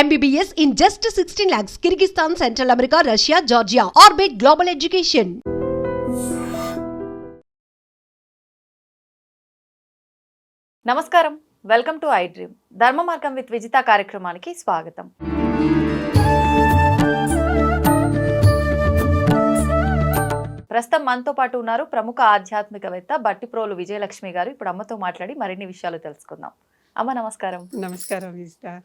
MBBS in just 16 lakhs, Kyrgyzstan, Central America, Russia, Georgia. Orbit Global Education. నమస్కారం. Welcome to I dream Dharma Margam with Vijitha కార్యక్రమానికి స్వాగతం. ప్రస్తుతం మనతో పాటు ఉన్నారు ప్రముఖ ఆధ్యాత్మికవేత్త బట్టిప్రోలు విజయలక్ష్మి గారు. ఇప్పుడు అమ్మతో మాట్లాడి మరిన్ని విషయాలు తెలుసుకుందాం. అమ్మ నమస్కారం. నమస్కారం విజిత.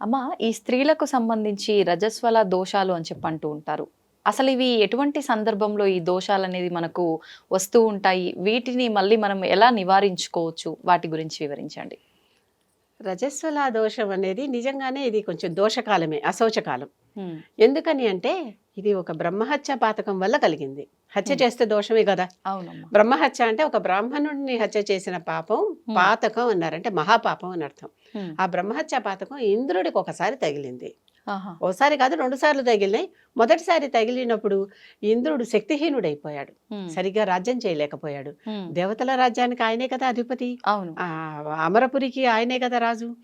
అమ్మ ఈ స్త్రీలకు సంబంధించి రజస్వల దోషాలు అని చెప్పి అంటూ ఉంటారు. అసలు ఇవి ఎటువంటి సందర్భంలో ఈ దోషాలు అనేది మనకు వస్తూ ఉంటాయి? వీటిని మళ్ళీ మనం ఎలా నివారించుకోవచ్చు? వాటి గురించి వివరించండి. రజస్వల దోషం అనేది నిజంగానే ఇది కొంచెం దోషకాలమే అశౌచకాలం. ఎందుకని అంటే ఇది ఒక బ్రహ్మహత్య పాతకం వల్ల కలిగింది. హత్య. చేస్తే దోషమే కదా? బ్రహ్మహత్య అంటే ఒక బ్రాహ్మణుడిని హత్య చేసిన పాపం పాతకం అన్నారు అంటే మహాపాపం అని అర్థం. ఆ బ్రహ్మహత్య పాతకం ఇంద్రుడికి ఒకసారి తగిలింది. ఓసారి కాదు రెండు సార్లు తగిలినాయి. మొదటిసారి తగిలినప్పుడు ఇంద్రుడు శక్తిహీనుడైపోయాడు. సరిగ్గా రాజ్యం చేయలేకపోయాడు. దేవతల రాజ్యానికి ఆయనే కదా అధిపతి? అవును. ఆ అమరపురికి ఆయనే కదా రాజు?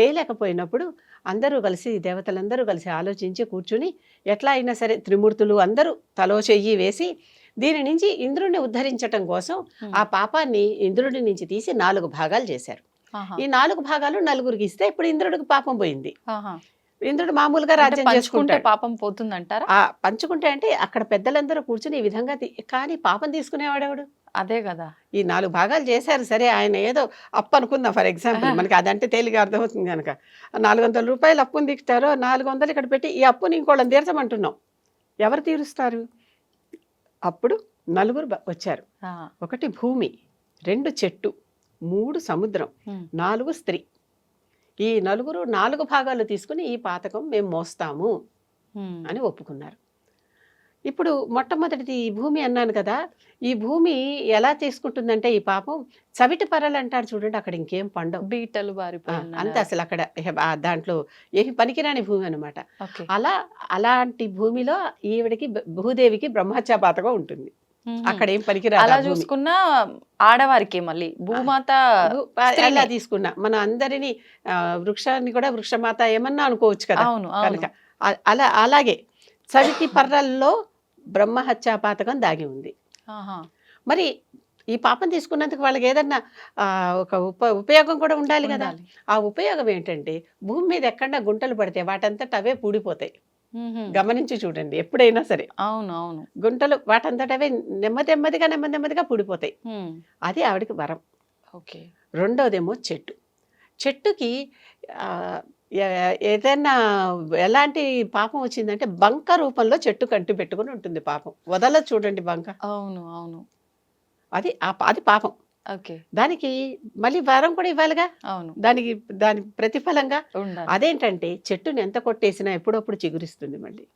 చేయలేకపోయినప్పుడు అందరూ కలిసి దేవతలందరూ కలిసి ఆలోచించి కూర్చుని ఎట్లా అయినా సరే త్రిమూర్తులు అందరూ తలో చెయ్యి వేసి దీని నుంచి ఇంద్రుడిని ఉద్ధరించటం కోసం. ఆ పాపాన్ని ఇంద్రుడి నుంచి తీసి నాలుగు భాగాలు చేశారు. ఈ నాలుగు భాగాలు నలుగురికి ఇస్తే ఇప్పుడు ఇంద్రుడికి పాపం పోయింది. ఇంద్రుడు మామూలుగా రాజ్యం పంచుకుంటే చేసుకుంటాడు. పాపం పోతుందంటారా? ఆ పంచుకుంటే అంటే అక్కడ పెద్దలందరూ కూర్చుని ఈ విధంగా కానీ పాపం తీసుకునేవాడెవడు అదే కదా. ఈ నాలుగు భాగాలు చేశారు. సరే ఆయన ఏదో అప్పు అనుకుందాం ఫర్ ఎగ్జాంపుల్. మనకి అదంటే తేలిగా అర్థమవుతుంది కనుక నాలుగు వందల రూపాయలు అప్పుని తీస్తారో నాలుగు వందలు ఇక్కడ పెట్టి ఈ అప్పుని ఇంకోళ్ళని తీర్చమంటున్నాం. ఎవరు తీరుస్తారు? అప్పుడు నలుగురు వచ్చారు. ఒకటి భూమి రెండు చెట్టు మూడు సముద్రం. నాలుగు స్త్రీ. ఈ నలుగురు నాలుగు భాగాలు తీసుకుని ఈ పాతకం మేము మోస్తాము. అని ఒప్పుకున్నారు. ఇప్పుడు మొట్టమొదటిది ఈ భూమి అన్నాను కదా ఈ భూమి ఎలా తీసుకుంటుందంటే ఈ పాపం చవిటి పరలు అంటారు చూడండి అక్కడ ఇంకేం పండవు. బీటలు బారిపోయిన అంతే అసలు అక్కడ దాంట్లో ఏమి పనికిరాని భూమి అనమాట అలా అలాంటి భూమిలో ఈవిడికి భూదేవికి బ్రహ్మహత్యా పాతకం ఉంటుంది. అక్కడ ఏం పనికిరాదు అలా. చూసుకున్నా ఆడవారికి మళ్ళీ భూమాత అలా. తీసుకున్నా మనం అందరినీ వృక్షాన్ని కూడా వృక్షమాత ఏమన్నా అనుకోవచ్చు కదా అవును కనుక అలా అలాగే చవిటి పర్రల్లో బ్రహ్మహత్యా పాతకం దాగి ఉంది. మరి ఈ పాపం తీసుకున్నందుకు వాళ్ళకి ఏదన్నా ఆ, ఒక ఉప ఉపయోగం కూడా ఉండాలి కదా. ఆ ఉపయోగం ఏంటంటే భూమి మీద ఎక్కడన్నా గుంటలు పడితే వాటంతట అవే పూడిపోతాయి. గమనించి చూడండి ఎప్పుడైనా సరే. అవును అవును. గుంటలు వాటంతట అవే నెమ్మది నెమ్మదిగా నెమ్మది నెమ్మదిగా పూడిపోతాయి. అది ఆవిడకి వరం. ఓకే. రెండోదేమో చెట్టు. చెట్టుకి ఏదైనా ఎలాంటి పాపం వచ్చిందంటే బంక రూపంలో చెట్టు కంటి పెట్టుకుని ఉంటుంది పాపం. వదల చూడండి బంక. అవును అవును. అది అది పాపం. దానికి మళ్ళీ వరం కూడా ఇవ్వాలిగా? అవును. దానికి దాని ప్రతిఫలంగా? అదేంటంటే చెట్టుని ఎంత కొట్టేసినా ఎప్పుడప్పుడు చిగురిస్తుంది మళ్ళీ.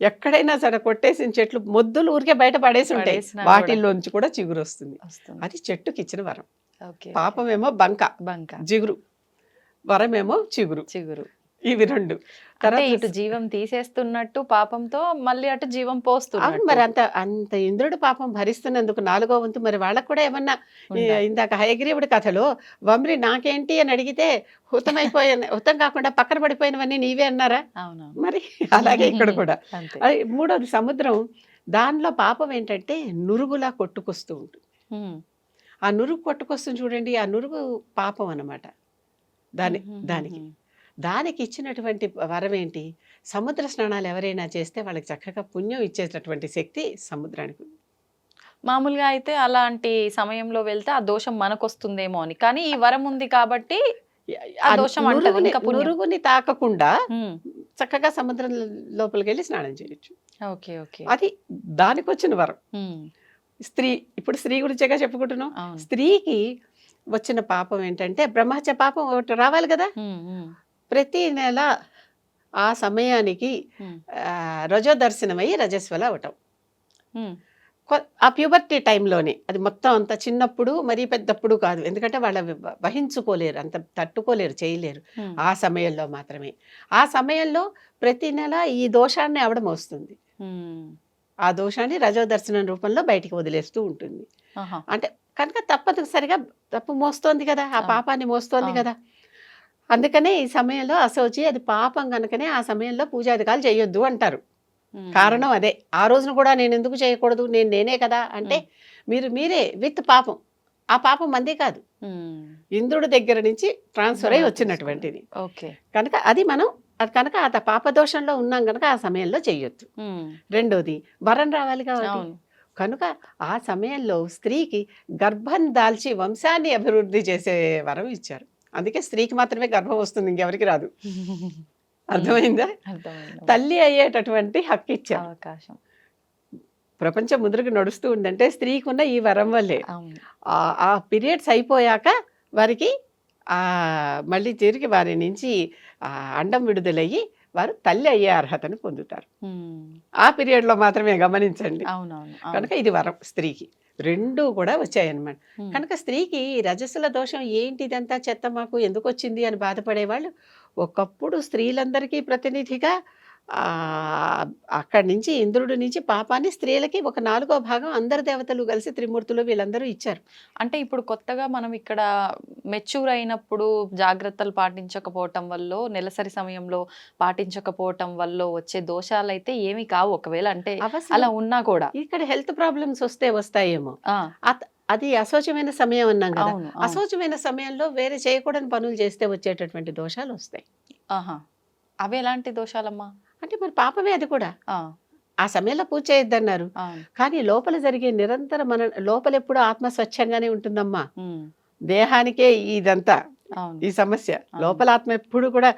ఎక్కడైనా సరే కొట్టేసిన చెట్లు మొద్దులు ఊరికే బయట పడేసి ఉంటాయి. వాటిల్లోంచి కూడా చిగురు వస్తుంది. అది చెట్టుకి ఇచ్చిన వరం. ఓకే. పాపమేమో బంక. బంక. జిగురు. వరమేమో చిగురు. చిగురు. ఇవి రెండు. అంటే ఇటు జీవం తీసేస్తున్నట్టు పాపంతో మళ్ళీ అటు జీవం పోస్తున్నట్టు. మరి అంత అంత ఇంద్రుడు పాపం భరిస్తున్నందుకు నాలుగో వంతు మరి వాళ్ళకు కూడా ఏమన్నా. ఇందాక హయగ్రీవుడి కథలో వమ్రి నాకేంటి అని అడిగితే హుతమైపోయిన హుతం కాకుండా పక్కన పడిపోయినవన్నీ నీవే అన్నారా? అవును మరి అలాగే ఇక్కడ కూడా. మూడోది సముద్రం. దానిలో పాపం ఏంటంటే నురుగులా కొట్టుకొస్తూ ఉంటుంది. ఆ నురుగు కొట్టుకొస్తుంది చూడండి ఆ నురుగు పాపం అన్నమాట. దాని. దానికి. దానికి ఇచ్చినటువంటి వరం ఏంటి సముద్ర స్నానాలు ఎవరైనా చేస్తే వాళ్ళకి చక్కగా పుణ్యం ఇచ్చేటటువంటి శక్తి సముద్రానికి ఉంది. మామూలుగా అయితే అలాంటి సమయంలో వెళ్తే ఆ దోషం మనకు వస్తుందేమో అని కానీ ఈ వరం ఉంది కాబట్టి నురుగుని-. నురుగుని తాకకుండా. చక్కగా సముద్రం లోపలికి వెళ్ళి స్నానం చేయొచ్చు ఓకే ఓకే అది దానికి వచ్చిన వరం. స్త్రీ ఇప్పుడు స్త్రీ గురించేగా చెప్పుకుంటున్నాం స్త్రీకి వచ్చిన పాపం ఏంటంటే బ్రహ్మహత్య పాపం ఒకటి రావాలి కదా. ప్రతి నెల ఆ సమయానికి రజో దర్శనమై రజస్వల అవటం. ఆ ప్యూబర్టీ టైంలోనే. అది మొత్తం అంత చిన్నప్పుడు మరీ పెద్దప్పుడు కాదు. ఎందుకంటే వాళ్ళ వహించుకోలేరు అంత తట్టుకోలేరు చేయలేరు. ఆ సమయంలో మాత్రమే. ఆ సమయంలో ప్రతి నెల ఈ దోషాన్ని ఆవిడ మోస్తుంది మ్మ్. ఆ దోషాన్ని రజో దర్శనం రూపంలో బయటికి వదిలేస్తూ ఉంటుంది. అంటే కనుక తప్పనిసరిగా తప్పు మోస్తోంది కదా. ఆ. పాపాన్ని మోస్తోంది. కదా. అందుకనే ఈ సమయంలో అసోచి అది పాపం కనుకనే ఆ సమయంలో పూజాధికాలు చేయొద్దు అంటారు. కారణం అదే. ఆ రోజున కూడా నేను ఎందుకు చేయకూడదు? నేను నేనే కదా? అంటే మీరు మీరే విత్ పాపం. ఆ పాపం మంది కాదు. ఇంద్రుడి దగ్గర నుంచి ట్రాన్స్ఫర్ అయి వచ్చినటువంటిది. ఓకే. కనుక అది మనం అది కనుక ఆ పాపదోషంలో ఉన్నాం కనుక ఆ సమయంలో చెయ్యొద్దు ఉమ్. రెండోది వరం రావాలి కాబట్టి. కనుక ఆ సమయంలో స్త్రీకి గర్భం దాల్చి వంశాన్ని అభివృద్ధి చేసే వరం ఇచ్చారు. అందుకే స్త్రీకి మాత్రమే గర్భం వస్తుంది ఇంకెవరికి రాదు. అర్థమైందా? తల్లి అయ్యేటటువంటి హక్కు ఇచ్చారు అవకాశం. ప్రపంచం ముందుకు నడుస్తూ ఉందంటే స్త్రీకి ఉన్న ఈ వరం వల్లే. ఆ- ఆ పీరియడ్స్ అయిపోయాక వారికి ఆ మళ్ళీ తిరిగి వారి నుంచి అండం విడుదలయ్యి వారు తల్లి అయ్యే అర్హతను పొందుతారు. ఆ పీరియడ్లో మాత్రమే గమనించండి. కనుక ఇది వరం స్త్రీకి రెండు కూడా వచ్చాయన్నమాట. కనుక స్త్రీకి రజస్సుల దోషం ఏంటి ఇదంతా చెత్త మాకు ఎందుకు వచ్చింది అని బాధపడేవాళ్ళు ఒకప్పుడు స్త్రీలందరికీ ప్రతినిధిగా అక్కడి నుంచి ఇంద్రుడి నుంచి పాపాన్ని స్త్రీలకి ఒక నాలుగో భాగం అందరు దేవతలు కలిసి త్రిమూర్తులు వీళ్ళందరూ ఇచ్చారు. అంటే ఇప్పుడు కొత్తగా మనం ఇక్కడ మెచ్యూర్ అయినప్పుడు జాగ్రత్తలు పాటించకపోవటం వల్ల నెలసరి సమయంలో పాటించకపోవటం వల్ల వచ్చే దోషాలు అయితే ఏమి కావు. ఒకవేళ అంటే. అలా ఉన్నా కూడా. ఇక్కడ హెల్త్ ప్రాబ్లమ్స్ వస్తే వస్తాయేమో. అది అశోచమైన సమయం అన్నాం కదా. అశోచమైన సమయంలో వేరే చేయకూడని పనులు చేస్తే వచ్చేటటువంటి దోషాలు వస్తాయి. ఆహా. అవి ఎలాంటి దోషాలమ్మా? అంటే మరి పాపమే అది కూడా. ఆ, సమయంలో పూజ చేయొద్దన్నారు. కానీ లోపల జరిగే నిరంతర మన లోపల ఎప్పుడు ఆత్మ స్వచ్ఛంగానే ఉంటుందమ్మా. దేహానికే ఇదంతా. ఈ సమస్య. లోపల ఆత్మ ఎప్పుడు కూడా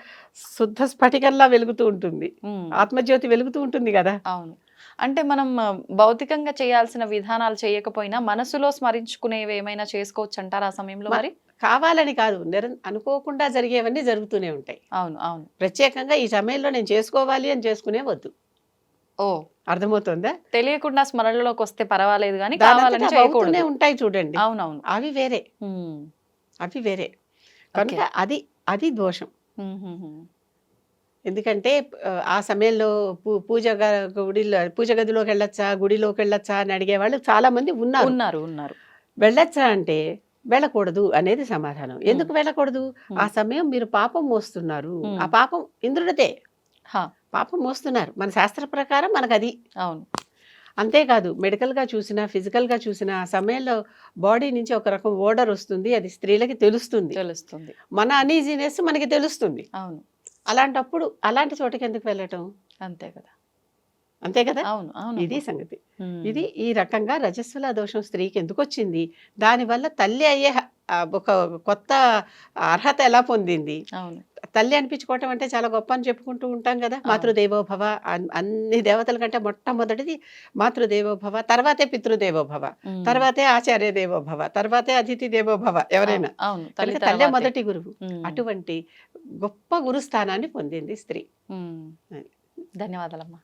శుద్ధ స్ఫటికంలా వెలుగుతూ ఉంటుంది. ఆత్మజ్యోతి వెలుగుతూ ఉంటుంది కదా. అవును. అంటే మనం భౌతికంగా చేయాల్సిన విధానాలు చేయకపోయినా మనసులో స్మరించుకునేవి ఏమైనా చేసుకోవచ్చు అంటారా ఆ సమయంలో మరి? కావాలని కాదు నిరం అనుకోకుండా జరిగేవన్నీ జరుగుతూనే ఉంటాయి. అవును అవును. ప్రత్యేకంగా ఈ సమయంలో నేను చేసుకోవాలి అని చేసుకునే వద్దు. ఓ. అర్థమవుతుందా? తెలియకుండా స్మరణలోకి వస్తే పర్వాలేదు కానీ కావాలని చేయకూడదు. ఉంటాయి చూడండి. అవునవును. అవి వేరే. అవి వేరే. కనుక అది అది దోషం. ఎందుకంటే ఆ, సమయంలో పూ- పూజ గుడిలో పూజ గదిలోకి వెళ్ళొచ్చా గుడిలోకి వెళ్ళొచ్చా అని అడిగేవాళ్ళు చాలా మంది ఉన్నారు. ఉన్నారు ఉన్నారు. వెళ్ళొచ్చా అంటే వెళ్ళకూడదు అనేది సమాధానం. ఎందుకు వెళ్ళకూడదు. ఆ సమయం మీరు పాపం మోస్తున్నారు. ఆ పాపం ఇంద్రుడితే పాపం మోస్తున్నారు. మన శాస్త్ర ప్రకారం మనకు అది అవును. అంతేకాదు మెడికల్గా చూసినా ఫిజికల్గా చూసినా ఆ సమయంలో బాడీ నుంచి ఒక రకం ఓడర్ వస్తుంది. అది స్త్రీలకి తెలుస్తుంది. తెలుస్తుంది. మన అనీజీనెస్ మనకి తెలుస్తుంది. అవును. అలాంటప్పుడు అలాంటి చోటకి ఎందుకు వెళ్ళటం? అంతే కదా. అంతే కదా? అవును అవును. ఇది సంగతి. ఇది ఈ రకంగా రజస్వల దోషం స్త్రీకి ఎందుకు వచ్చింది దానివల్ల తల్లి అయ్యే ఒక కొత్త అర్హత ఎలా పొందింది? అవును. తల్లి అనిపించుకోవటం అంటే చాలా గొప్ప అని చెప్పుకుంటూ ఉంటాం కదా. మాతృదేవోభవ అన్- అన్ని దేవతల కంటే మొట్టమొదటిది మాతృదేవోభవ తర్వాతే పితృదేవోభవ తర్వాతే ఆచార్య దేవోభవ తర్వాతే అతిథి దేవోభవ ఎవరైనా. అవును, అవును. తల్లి కనుక తల్లే. మొదటి గురువు. అటువంటి గొప్ప గురుస్థానాన్ని పొందింది స్త్రీ. ధన్యవాదాలమ్మా.